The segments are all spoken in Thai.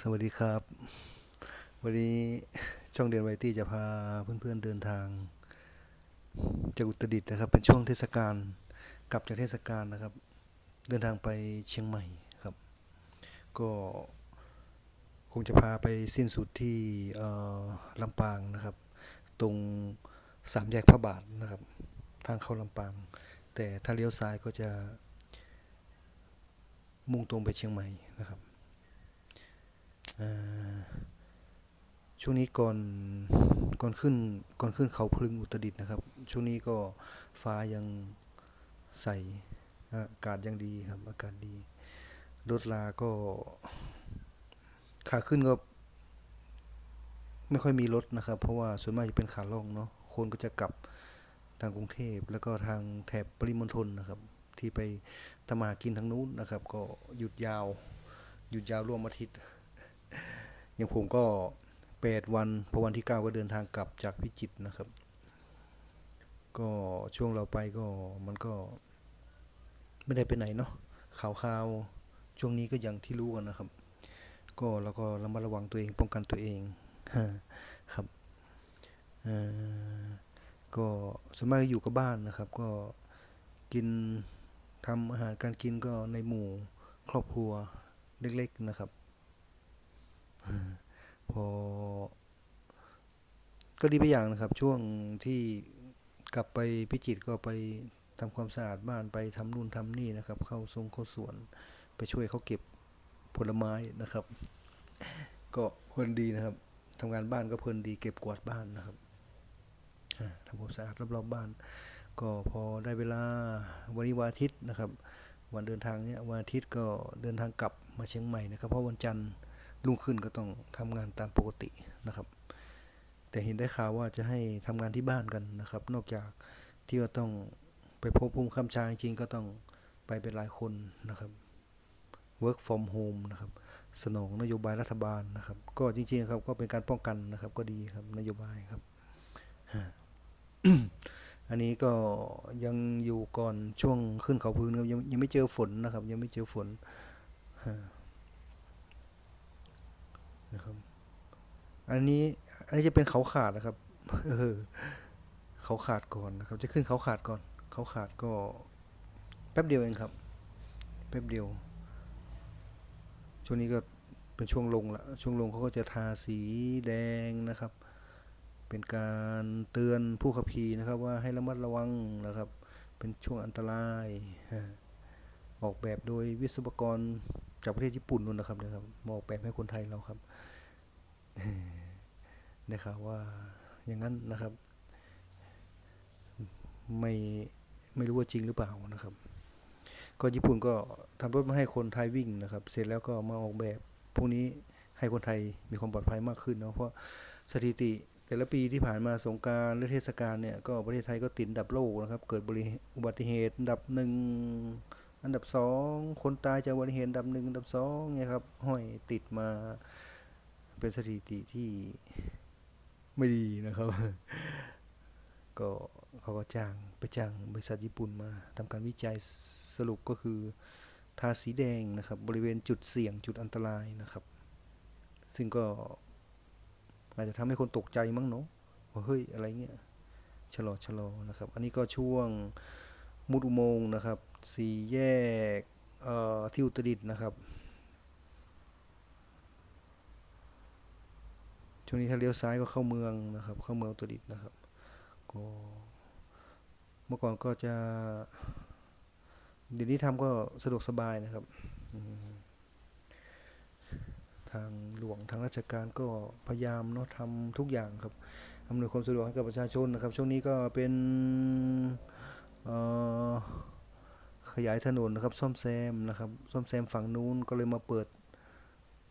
สวัสดีครับ วันนี้ช่องเรียนไวตี้จะพาเพื่อนๆเดินทางจากอุตรดิตถ์นะครับ เป็นช่วงเทศกาลกลับจากเทศกาลนะครับ เดินทางไปเชียงใหม่ครับ ก็คงจะพาไปสิ้นสุดที่ลำปางนะครับ ตรงสามแยกพระบาทนะครับ ทางเข้าลำปาง แต่ถ้าเลี้ยวซ้ายก็จะ มุ่งตรงไปเชียงใหม่นะครับช่วงนี้ก่อนก่อนขึ้นก่อนขึ้นเขาพลึงอุตรดิตนะครับ ช่วงนี้ก็ฟ้ายังใสอากาศยังดีครับ อากาศดีรถลาก็ขาขึ้นก็ไม่ค่อยมีรถนะครับ เพราะว่าส่วนมากจะเป็นขาล่องเนาะคนก็จะกลับทางกรุงเทพแล้วก็ทางแถบปริมณฑลนะครับ ที่ไป ทำมาหากินทางนู้นนะครับ ก็หยุดยาว หยุดยาวร่วมอาทิตย์ อย่างผมก็แปดวันพอวันที่เก้าก็เดินทางกลับจากพิจิตรนะครับ ก็ช่วงเราไปก็มันก็ ไม่ได้ไปไหนเนาะข่าวข่าวๆช่วงนี้ก็อย่างที่รู้กันนะครับ ก็เราก็ระมัดระวังตัวเองป้องกันตัวเองครับก็ส่วนมากอยู่กับบ้านนะครับ ก็กิน ทำอาหารการกินก็ในหมู่ครอบครัวเล็กๆนะครับ พอ ก็ดีไปอย่างนะครับ ช่วงที่กลับไปพิจิตก็ไปทำความสะอาดบ้านไปทำนู่นทำนี่นะครับ เข้าทรงเข้าสวนไปช่วยเขาเก็บผลไม้นะครับ ก็เพลินดีนะครับทำงานบ้านก็เพลินดีเก็บกวาดบ้านนะครับทำความสะอาดรอบๆบ้าน ก็พอได้เวลาวันนี้วันอาทิตย์นะครับ วันเดินทางเนี้ยวันอาทิตย์ก็เดินทางกลับมาเชียงใหม่นะครับ เพราะวันจันทร์รุ่งขึ้นก็ต้องทำงานตามปกตินะครับ แต่เห็นได้ข่าวว่าจะให้ทำงานที่บ้านกันนะครับ นอกจากที่ว่าต้องไปพบภูมิคำชาจริงก็ต้องไปเป็นหลายคนนะครับ work from home นะครับ สนองนโยบายรัฐบาลนะครับ ก็จริงๆครับก็เป็นการป้องกันนะครับ ก็ดีครับนโยบายครับ อันนี้ก็ยังอยู่ก่อนช่วงขึ้นเขาพื้นครับยังยังไม่เจอฝนนะครับ ยังไม่เจอฝนนะครับอันนี้อันนี้จะเป็นเขาขาดนะครับเออเขาขาดก่อนนะครับ จะขึ้นเขาขาดก่อน เขาขาดก็แป๊บเดียวเองครับ แป๊บเดียว ช่วงนี้ก็เป็นช่วงลงละช่วงลงเขาก็จะทาสีแดงนะครับ เป็นการเตือนผู้ขับขี่นะครับว่าให้ระมัดระวังนะครับ เป็นช่วงอันตราย ออกแบบโดยวิศวกรจากประเทศญี่ปุ่นนู่นนะครับนะครับมาออกแบบให้คนไทยเราครับได้ข่าวว่าอย่างนั้นนะครับ ไม่ไม่รู้ว่าจริงหรือเปล่านะครับ ก็ญี่ปุ่นก็ทำรถมาให้คนไทยวิ่งนะครับ เสร็จแล้วก็มาออกแบบพวกนี้ให้คนไทยมีความปลอดภัยมากขึ้นเนาะเพราะสถิติ แต่ละปีที่ผ่านมาสงการหรือเทศกาลเนี่ยก็ประเทศไทยก็ติดดับโลกนะครับ เกิดบริอุบัติเหตุดับหนึ่งอันดับสองคนตายจากอุบัติเหตุดับหนึ่งดับสองเนี่ยครับห้อยติดมาเป็นสถิติที่ไม่ดีนะครับ ก็เขาก็จ้างไปจ้างบริษัทญี่ปุ่นมาทำการวิจัยสรุปก็คือทาสีแดงนะครับบริเวณจุดเสี่ยงจุดอันตรายนะครับ ซึ่งก็ อาจจะทำให้คนตกใจมั้งเนาะว่าเฮ้ยอะไรเงี้ยชะลอชะลอนะครับ อันนี้ก็ช่วงมุดอุโมงค์นะครับสี่แยกที่อุตรดิตถ์นะครับ ช่วงนี้ถ้าเลี้ยวซ้ายก็เข้าเมืองนะครับ เข้าเมืองอุตรดิตถ์นะครับ ก็เมื่อก่อนก็จะ เดี๋ยวนี้ทำก็สะดวกสบายนะครับ ทางหลวงทางราชการก็พยายามเนาะทำทุกอย่างครับอำนวยความสะดวกให้กับประชาชนนะครับ ช่วงนี้ก็เป็นขยายถนนนะครับ ซ่อมแซมนะครับ ซ่อมแซมฝั่งนู้นก็เลยมาเปิด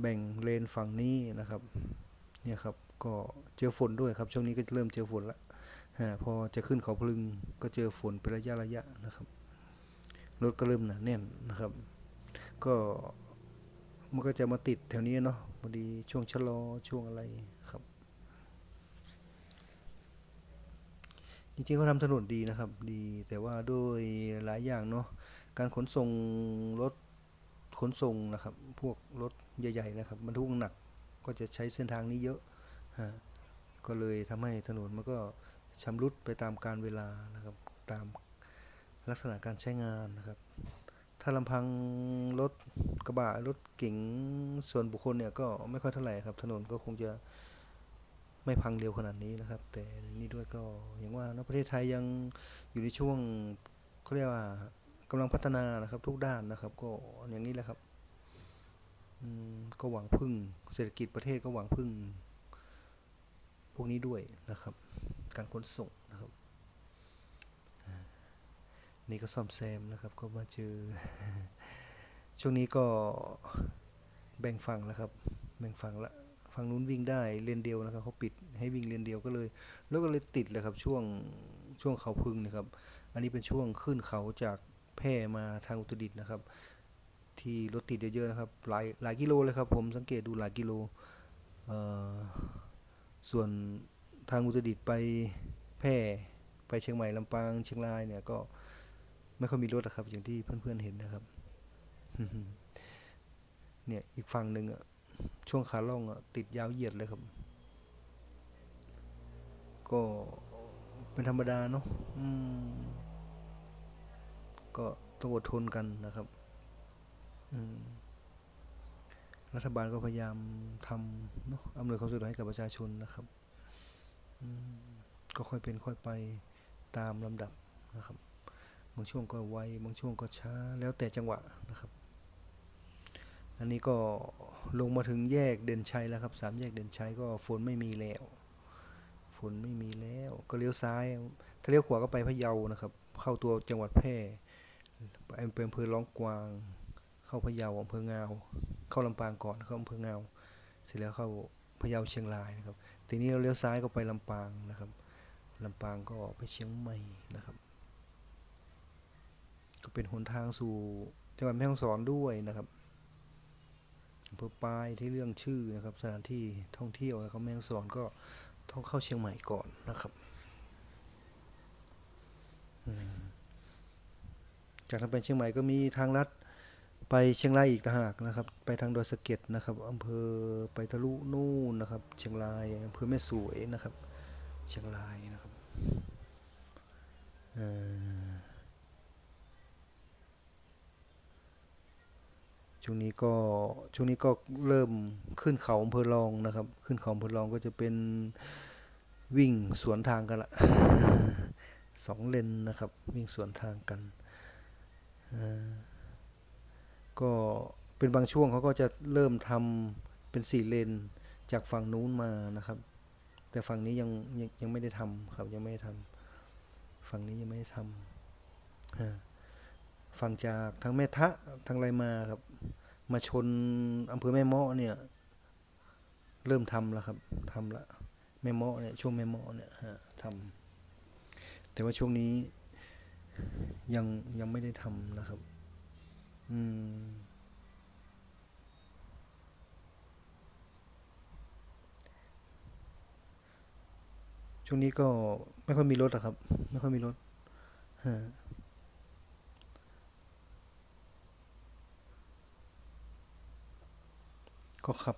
แบ่งเลนฝั่งนี้นะครับ เนี่ยครับก็เจอฝนด้วยครับ ช่วงนี้ก็เริ่มเจอฝนละฮะพอจะขึ้นเขาพลึงก็เจอฝนเป็นระยะระยะนะครับรถก็เริ่มหนาแน่นนะครับ ก็ มันก็จะมาติดแถวนี้เนาะพอดีช่วงชะลอช่วงอะไรครับ จริงๆเขาทำถนนดีนะครับ ดีแต่ว่าด้วยหลายอย่างเนาะการขนส่งรถขนส่งนะครับ พวกรถใหญ่ๆนะครับบรรทุกหนักก็จะใช้เส้นทางนี้เยอะฮะก็เลยทำให้ถนนมันก็ชำรุดไปตามการเวลานะครับ ตามลักษณะการใช้งานนะครับ ถ้าลำพังรถกระบะรถเก๋งส่วนบุคคลเนี่ยก็ไม่ค่อยเท่าไหร่ครับ ถนนก็คงจะไม่พังเร็วขนาดนี้นะครับ แต่นี่ด้วยก็อย่างว่านะประเทศไทยยังอยู่ในช่วงเขาเรียกว่ากำลังพัฒนานะครับทุกด้านนะครับ ก็อย่างนี้แหละครับก็หวังพึ่ง เศรษฐกิจประเทศก็หวังพึ่ง พวกนี้ด้วยนะครับ การขนส่งนะครับ นี่ก็ซ่อมแซมนะครับ ก็มาเจอ ช่วงนี้ก็แบ่งฝั่งแล้วครับ แบ่งฝั่งละฝั่งนู้นวิ่งได้เลนเดียวนะครับเขาปิดให้วิ่งเลนเดียวก็เลย แล้วก็เลยติดเลยครับช่วงช่วงเขาพึ่งนะครับ อันนี้เป็นช่วงขึ้นเขาจากแพร่มาทางอุตรดิตถ์นะครับ ที่รถติดเยอะๆนะครับหลายหลายกิโลเลยครับ ผมสังเกตดูหลายกิโลส่วนทางอุตรดิตถ์ไปแพร่ไปเชียงใหม่ลำปางเชียงรายเนี่ยก็ ไม่ค่อยมีรถอะครับ อย่างที่เพื่อนๆเห็นนะครับ เนี่ยอีกฝั่งหนึ่งอะช่วงขาล่องอะติดยาวเหยียดเลยครับ ก็เป็นธรรมดาเนาะก็ต้องอดทนกันนะครับรัฐบาลก็พยายามทำเนาะอำนวยความสะดวกให้กับประชาชนนะครับก็ค่อยเป็นค่อยไปตามลำดับนะครับ บางช่วงก็ไวบางช่วงก็ช้าแล้วแต่จังหวะนะครับ อันนี้ก็ลงมาถึงแยกเด่นชัยแล้วครับสามแยกเด่นชัยก็ฝนไม่มีแล้ว ฝนไม่มีแล้วก็เลี้ยวซ้ายถ้าเลี้ยวขวาก็ไปพะเยานะครับ เข้าตัวจังหวัดแพร่ไปอำเภอร้องกวาง เข้าพะเยาอำเภองาว เข้าลำปางก่อนเข้าอำเภองาว เสร็จแล้วเข้าพะเยาเชียงรายนะครับทีนี้เราเลี้ยวซ้ายก็ไปลำปางนะครับลำปางก็ไปเชียงใหม่นะครับ ก็เป็นหนทางสู่จังหวัดแม่ฮ่องสอนด้วยนะครับอำเภอปลายที่เรื่องชื่อนะครับ สถานที่ท่องเที่ยวนะครับแม่ฮ่องสอนก็ต้องเข้าเชียงใหม่ก่อนนะครับจากนั้นไปเชียงใหม่ก็มีทางลัดไปเชียงรายอีกต่างหากนะครับ ไปทางดอยสะเก็ดนะครับอำเภอไปทะลุนู่นนะครับ เชียงรายอำเภอแม่สวยนะครับ เชียงรายนะครับเอ่อ ช่วงนี้ก็ช่วงนี้ก็เริ่มขึ้นเขาอำเภอรองนะครับ ขึ้นเขาอำเภอรองก็จะเป็นวิ่งสวนทางกันละสองเลนนะครับ วิ่งสวนทางกันก็เป็นบางช่วงเขาก็จะเริ่มทำเป็นสี่เลนจากฝั่งนู้นมานะครับ แต่ฝั่งนี้ยังยังยังไม่ได้ทำครับยังไม่ได้ทำฝั่งนี้ยังไม่ได้ทำฝั่งจากทางแม่ทะทางไรมาครับ มาชนอำเภอแม่เมาะเนี่ย เริ่มทำแล้วครับทำละแม่เมาะเนี่ยช่วงแม่เมาะเนี่ยฮะทำแต่ว่าช่วงนี้ยังยังไม่ได้ทำนะครับ อืมช่วงนี้ก็ไม่ค่อยมีรถอะครับ ไม่ค่อยมีรถฮะ ก็ขับ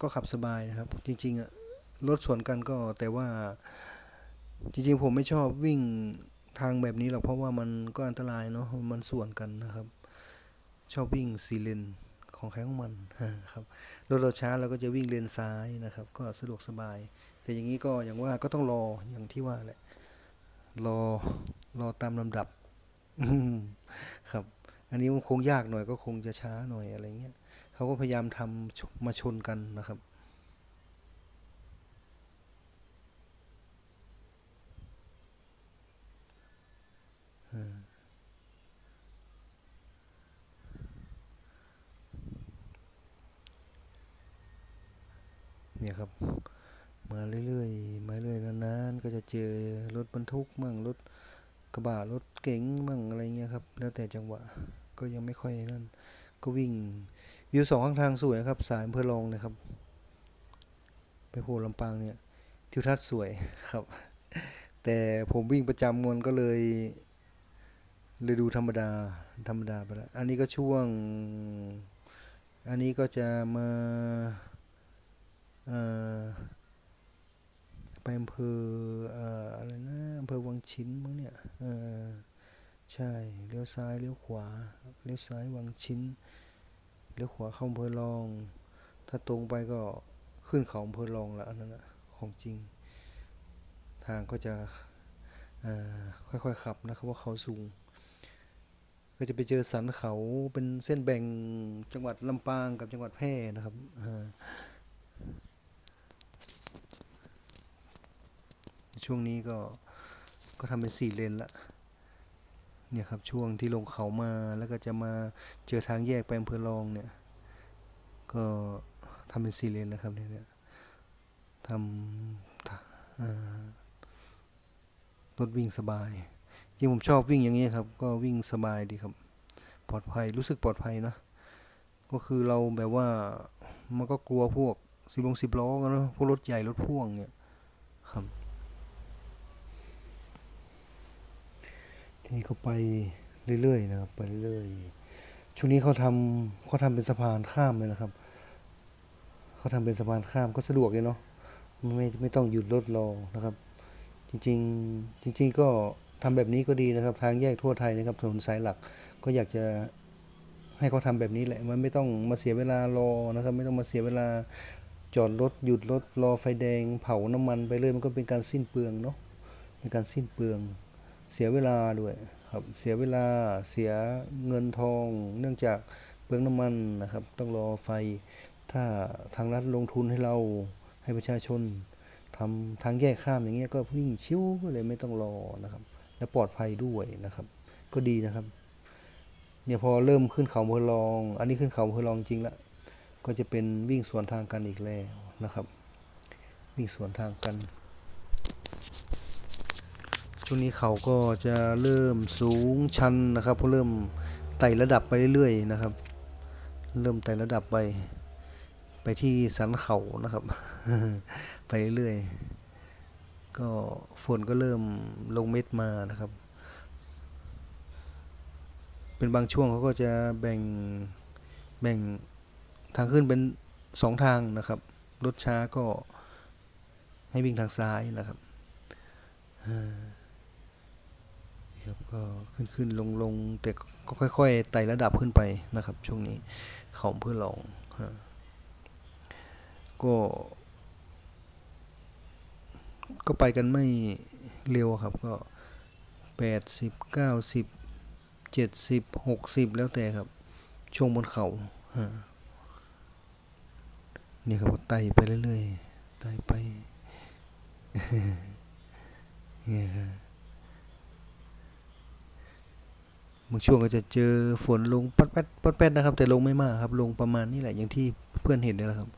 ก็ขับสบายนะครับ จริงๆอะรถสวนกันก็แต่ว่าจริงๆผมไม่ชอบวิ่งทางแบบนี้หรอกเพราะว่ามันก็อันตรายเนาะมันสวนกันนะครับ ชอบวิ่งสีเลนของใครของมันครับรถเราช้าเราก็จะวิ่งเลนซ้ายนะครับ ก็สะดวกสบาย แต่อย่างนี้ก็อย่างว่าก็ต้องรออย่างที่ว่าแหละรอรอตามลำดับครับ อันนี้มันคงยากหน่อยก็คงจะช้าหน่อยอะไรเงี้ย เขาก็พยายามทำมาชนกันนะครับ เนี่ยครับ มาเรื่อยๆ มาเรื่อยนานๆ ก็จะเจอรถบรรทุกมั่งรถกระบะรถเก๋งมั่งอะไรเงี้ยครับ แล้วแต่จังหวะ ก็ยังไม่ค่อยนั่น ก็วิ่ง วิวสองข้างทางสวยครับ สายอำเภอรองนะครับ ไปโพลำปางเนี่ยทิวทัศน์สวยครับ แต่ผมวิ่งประจำมันก็เลยเลยดูธรรมดาธรรมดาไปแล้วอันนี้ก็ช่วง อันนี้ก็จะมาไปอำเภออะไรนะอำเภอวังชิ้นมั้งเนี่ยใช่เลี้ยวซ้ายเลี้ยวขวาเลี้ยวซ้ายวังชิ้น เลี้ยวขวาเข้าอำเภอรอง ถ้าตรงไปก็ขึ้นเขาอำเภอรองละอันนั้นนะของจริง ทางก็จะค่อยๆขับนะครับว่าเขาสูง ก็จะไปเจอสันเขาเป็นเส้นแบ่งจังหวัดลำปางกับจังหวัดแพร่นะครับช่วงนี้ก็ก็ทำเป็นสี่เลนละ เนี่ยครับช่วงที่ลงเขามาแล้วก็จะมาเจอทางแยกไปอำเภอรองเนี่ย ก็ทำเป็นสี่เลนแล้วครับเนี่ยทำรถวิ่งสบายจริงผมชอบวิ่งอย่างนี้ครับ ก็วิ่งสบายดีครับ ปลอดภัยรู้สึกปลอดภัยนะ ก็คือเราแบบว่ามันก็กลัวพวกสิบลงสิบล้อกันนะพวกรถใหญ่รถพ่วงเนี่ยครับ ทีนี้ก็ไปเรื่อยๆนะครับ ไปเรื่อยๆช่วงนี้เขาทำเขาทำเป็นสะพานข้ามเลยนะครับเขาทำเป็นสะพานข้ามก็สะดวกเลยเนาะไม่ไม่ไม่ต้องหยุดรถรอนะครับ จริงๆจริง ๆ ก็ทำแบบนี้ก็ดีนะครับ ทางแยกทั่วไทยนะครับถนนสายหลักก็อยากจะให้เขาทำแบบนี้แหละ มันไม่ต้องมาเสียเวลารอนะครับ ไม่ต้องมาเสียเวลาจอดรถหยุดรถรอไฟแดง เผาน้ำมันไปเลยมันก็เป็นการสิ้นเปลืองเนาะเป็นการสิ้นเปลือง เสียเวลาด้วยครับเสียเวลาเสียเงินทอง เนื่องจากเปลืองน้ำมันนะครับ ต้องรอไฟ ถ้าทางรัฐลงทุนให้เราให้ประชาชนทำทางแยกข้ามอย่างเงี้ยก็วิ่งชิวเลยไม่ต้องรอนะครับ และปลอดภัยด้วยนะครับ ก็ดีนะครับ เนี่ยพอเริ่มขึ้นเขาเภอลอง อันนี้ขึ้นเขาเภอลองจริงละก็จะเป็นวิ่งสวนทางกันอีกแล้วนะครับ วิ่งสวนทางกัน ช่วงนี้เขาก็จะเริ่มสูงชันนะครับเพราะเริ่มไต่ระดับไปเรื่อยๆนะครับ เริ่มไต่ระดับไป ไปที่สันเขานะครับ ไปเรื่อยๆก็ฝนก็เริ่มลงเม็ดมานะครับ เป็นบางช่วงเขาก็จะแบ่งแบ่งทางขึ้นเป็นสองทางนะครับรถช้าก็ให้วิ่งทางซ้ายนะครับอ่า ครับก็ขึ้นขึ้นลงลงแต่ก็ค่อย ๆ ไต่ระดับขึ้นไปนะครับ ช่วงนี้เขาเพื่อลองก็ ก็ไปกันไม่เร็วครับก็แปดสิบเก้าสิบเจ็ดสิบหกสิบแล้วแต่ครับ ช่วงบนเขาฮนี่ครับไต่ไปเรื่อยๆไต่ไปเนี่ยครั บางช่วงก็จะเจอฝนลงปัดแป๊ดปัดแป๊ดนะครับ แต่ลงไม่มากครับ ลงประมาณนี้แหละอย่างที่เพื่อนเห็นนี่แหละครับ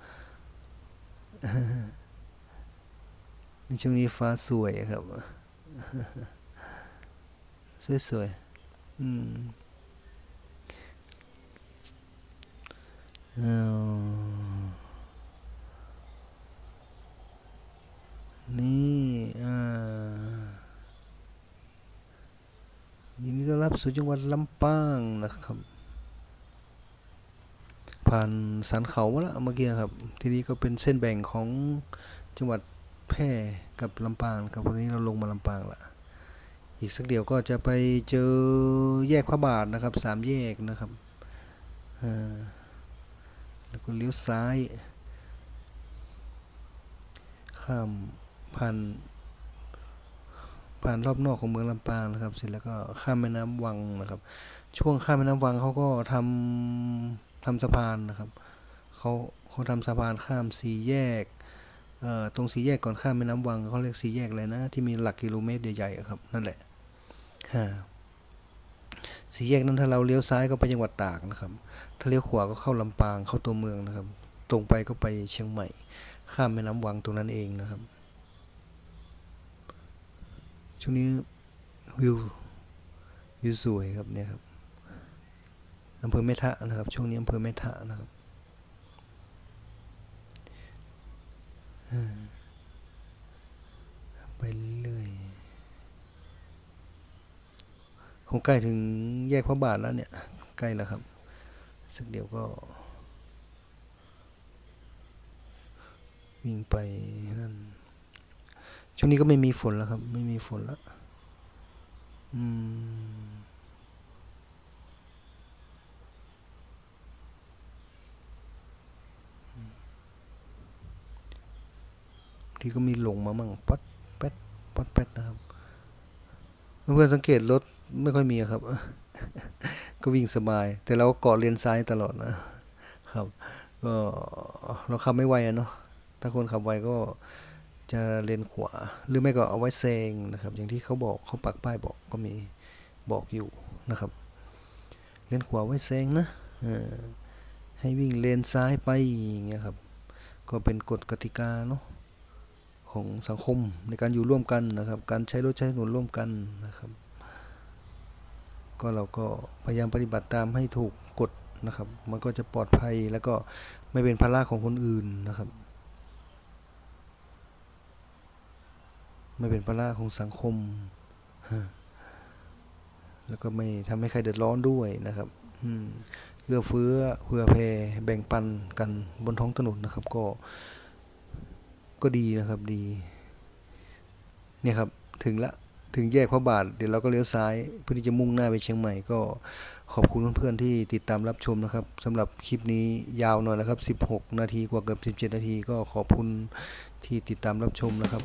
ในช่วงนี้ฟ้าสวยครับ สวยๆอืมนี่อ่ายินดีต้อน รับสู่จังหวัดลำปางนะครับ ผ่านสันเขามาแล้วเมื่อกี้ครับ ทีนี้ก็เป็นเส้นแบ่งของจังหวัดแพร่กับลำปางครับวันนี้เราลงมาลำปางละอีกสักเดี๋ยวก็จะไปเจอแยกพระบาทนะครับสามแยกนะครับแล้วก็เลี้ยวซ้าย ข้ามผ่าน ผ่านรอบนอกของเมืองลำปางนะครับ เสร็จแล้วก็ข้ามแม่น้ำวังนะครับ ช่วงข้ามแม่น้ำวังเขาก็ทำทำสะพานนะครับเขาเขาทำสะพานข้ามสี่แยกเอ่อตรงสี่แยกก่อนข้ามแม่น้ำวังเขาเรียกสี่แยกอะไรนะ ที่มีหลักกิโลเมตรใหญ่ๆครับนั่นแหละฮะสี่แยกนั้นถ้าเราเลี้ยวซ้ายก็ไปจังหวัดตากนะครับ ถ้าเลี้ยวขวาก็เข้าลำปางเข้าตัวเมืองนะครับ ตรงไปก็ไปเชียงใหม่ ข้ามแม่น้ำวังตรงนั้นเองนะครับ ช่วงนี้วิววิวสวยครับเนี่ยครับอำเภอแม่ทะนะครับ ช่วงนี้อำเภอแม่ทะนะครับไปเรื่อยคงใกล้ถึงแยกพระบาทแล้วเนี่ย ใกล้แล้วครับ สักเดี๋ยวก็ วิ่งไปนั่น ช่วงนี้ก็ไม่มีฝนแล้วครับ ไม่มีฝนแล้วอืมที่ก็มีหลงมามั่งปัดแป๊ดปัดแป๊ดนะครับ เพื่อนสังเกตรถไม่ค่อยมีครับ ก็วิ่งสบาย แต่เราก็เกาะเลนซ้ายตลอดนะครับ ก็เราขับไม่ไวอะเนาะถ้าคนขับไวก็ จะเลนขวา หรือไม่ก็เอาไว้แซงนะครับ อย่างที่เขาบอกเขาปักป้ายบอกก็มีบอกอยู่นะครับ เลนขวาไว้แซงนะให้วิ่งเลนซ้ายไปอย่างเงี้ยครับ ก็เป็นกฎกติกาเนาะของสังคมในการอยู่ร่วมกันนะครับ การใช้รถใช้ถนนร่วมกันนะครับ ก็เราก็พยายามปฏิบัติตามให้ถูกกฎนะครับ มันก็จะปลอดภัยแล้วก็ไม่เป็นภาระของคนอื่นนะครับ ไม่เป็นภาระของสังคม แล้วก็ไม่ทำให้ใครเดือดร้อนด้วยนะครับเอื้อเฟื้อเผื่อแผ่แบ่งปันกันบนท้องถนนนะครับ ก็ก็ดีนะครับดี เนี่ยครับถึงละถึงแยกพระบาทเดี๋ยวเราก็เลี้ยวซ้ายเพื่อที่จะมุ่งหน้าไปเชียงใหม่ก็ขอบคุณเพื่อนๆที่ติดตามรับชมนะครับสำหรับคลิปนี้ยาวหน่อยนะครับ 16 นาทีกว่าเกือบ 17 นาทีก็ขอบคุณที่ติดตามรับชมนะครับ